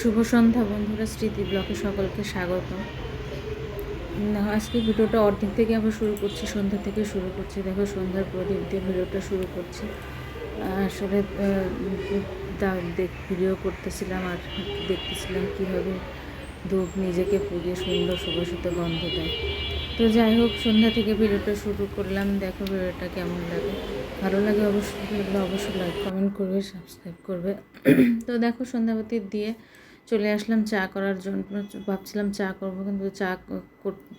শুভ সন্ধ্যা বন্ধুরা, স্মৃতি ব্লকে সকলকে স্বাগত। আজকে ভিডিওটা অর্ধেক থেকে আবার শুরু করছি, সন্ধ্যা থেকে শুরু করছি। দেখো, সন্ধ্যার প্রদীপ দিয়ে ভিডিওটা শুরু করছি। আসলে দেখ, ভিডিও করতেছিলাম আর দেখতেছিলাম কীভাবে ধূপ নিজেকে পুড়িয়ে সুন্দর সুবাসিত গন্ধ দেয়। তো যাই হোক, সন্ধ্যা থেকে ভিডিওটা শুরু করলাম। দেখো, ভিডিওটা কেমন লাগে? ভালো লাগে অবশ্যই অবশ্যই লাইক কমেন্ট করবে সাবস্ক্রাইব করবে। তো দেখো, সন্ধ্যাবতী দিয়ে চলে আসলাম চা করার জন্য, ভাবছিলাম চা করব কিন্তু চা করতে।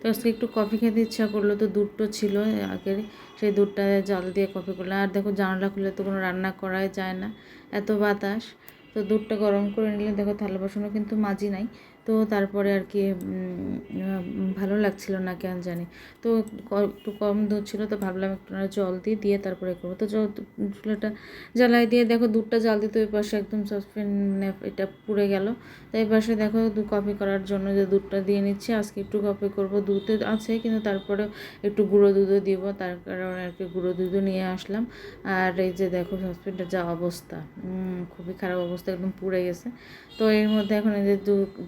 তো আজকে একটু কফি খেতে ইচ্ছা করল, তো দুধটা ছিল আগের, সেই দুধটা জল দিয়ে কফি করলাম আর দেখো জানলা খুলে তো কোনো রান্না করাই যায় না, এত বাতাস তো দুধটা গরম করে নিলে দেখো থালা বাসনও কিন্তু মাজি নাই তো তারপরে আর কি ভালো লাগছিল না কেন জানি। তো একটু কম দুধ ছিল তো ভাবলাম একটু না জল দিয়ে দিয়ে তারপরে করব। তো চুলাটা জ্বালাই দিয়ে দেখো দুধটা জাল দিতে ওই পাশে একদম সসপ্যান মানে এটা পুড়ে গেল। তো এই পাশে দেখো দু কফি করার জন্য যে দুধটা দিয়ে নিচ্ছি, আজকে একটু কফি করব। দুধে আছে কিন্তু তারপরে একটু গুঁড়ো দুধও দিব, তার কারণে আর কি গুঁড়ো দুধও নিয়ে আসলাম। আর এই যে দেখো সসপ্যানটার যা অবস্থা খুবই খারাপ অবস্থা, একদম পুড়ে গেছে। তো এর মধ্যে এখন এই যে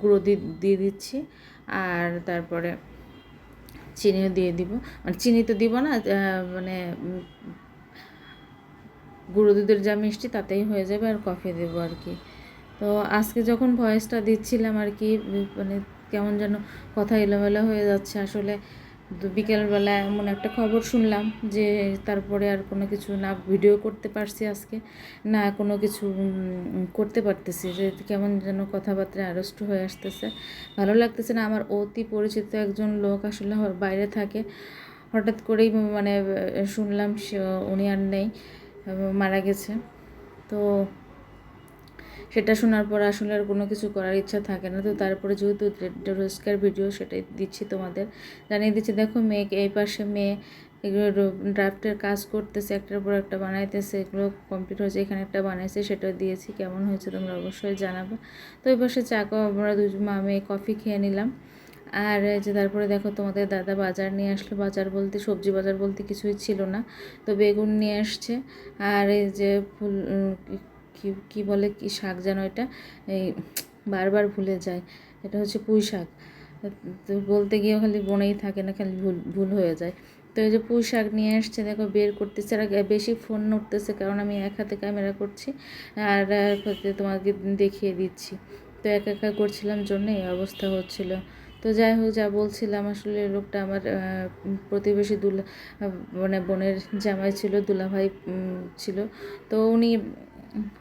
গুঁড়ো দিয়ে দিচ্ছি। আর তারপরে চিনিও দিয়ে দিব। মানে চিনি তো দিব না মানে গুঁড়ো দুধের যা মিষ্টি তাতেই হয়ে যাবে আর কফি দেবো আর কি। তো আজকে যখন ভয়েসটা দিচ্ছিলাম আর কি মানে কেমন যেন কথা এলোমেলো হয়ে যাচ্ছে। আসলে দু- বিকেলবেলা এমন একটা খবর শুনলাম যে তারপরে আর কোনো কিছু না ভিডিও করতে পারছি আজকে, না কোনো কিছু করতে পারতেছি। যে কেমন যেন কথাবার্তা আড়ষ্ট হয়ে আসতেছে। ভালো লাগতেছে না, আমার অতি পরিচিত একজন লোক আসলে বাইরে থাকে। হঠাৎ করেই মানে শুনলাম উনি আর নেই মারা গেছে। তো সেটা শোনার পর আসলে আর কোনো কিছু করার ইচ্ছা থাকে না। তো তারপরে যেহেতু রোজকার ভিডিও সেটাই দিচ্ছি তোমাদের। জানিয়ে দিচ্ছি, দেখো মেয়ে এই পাশে মেয়ে এগুলো ড্রাফটের কাজ করতেছে, একটার পর একটা বানাইতেছে, এগুলো কমপ্লিট হয়েছে, এখানে একটা বানাইছে সেটা দিয়েছি, কেমন হয়েছে তোমরা অবশ্যই জানাবে। তো এই পাশে চা আমরা দুজন মা মেয়ে কফি খেয়ে নিলাম। আর যে তারপরে দেখো তোমাদের দাদা বাজার নিয়ে আসলো, বাজার বলতে, সবজি বাজার বলতে কিছুই ছিল না। তো বেগুন নিয়ে আসছে, আর এই যে ফুল কি- কি বলে, কি শাক যেন এটা, এই বারবার ভুলে যায়। এটা হচ্ছে পুঁই শাক। তো বলতে গিয়ে খালি বনেই থাকে না, খালি ভুল ভুল হয়ে যায়। তো এই যে পুঁই শাক নিয়ে আসছে, দেখো বের করতেছে। আর বেশি ফোন নড়তেছে কারণ আমি এক হাতে ক্যামেরা করছি, আর তোমাকে দেখিয়ে দিচ্ছি। তো একা একা করছিলাম, জন্য এই অবস্থা হচ্ছিল। তো যাই হোক, যা বলছিলাম, আসলে লোকটা আমার প্রতিবেশী দুলা মানে বোনের জামাই ছিল, দুলাভাই ছিল। তো উনি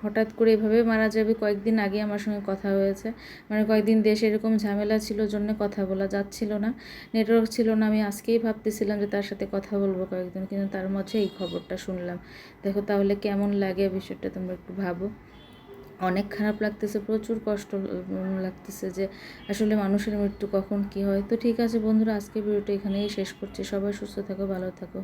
হঠাৎ করে এভাবে মারা যাবে, কয়েকদিন আগে আমার সঙ্গে কথা হয়েছে। মানে কয়েকদিন দেশে এরকম ঝামেলা ছিল, জন্য কথা বলা যাচ্ছিল না। নেটওয়ার্ক ছিল না, আমি আজকেই ভাবতেছিলাম যে তার সাথে কথা বলব কয়েকদিন, কিন্তু তার মধ্যে এই খবরটা শুনলাম। দেখো তাহলে কেমন লাগে বিষয়টা তোমরা একটু ভাবো। অনেক খারাপ লাগতেছে, প্রচুর কষ্ট লাগতেছে যে আসলে মানুষের মৃত্যু কখন কি হয়। তো ঠিক আছে বন্ধুরা আজকে ভিডিওটা এখানেই শেষ করছি। সবাই সুস্থ থাকো, ভালো থাকো।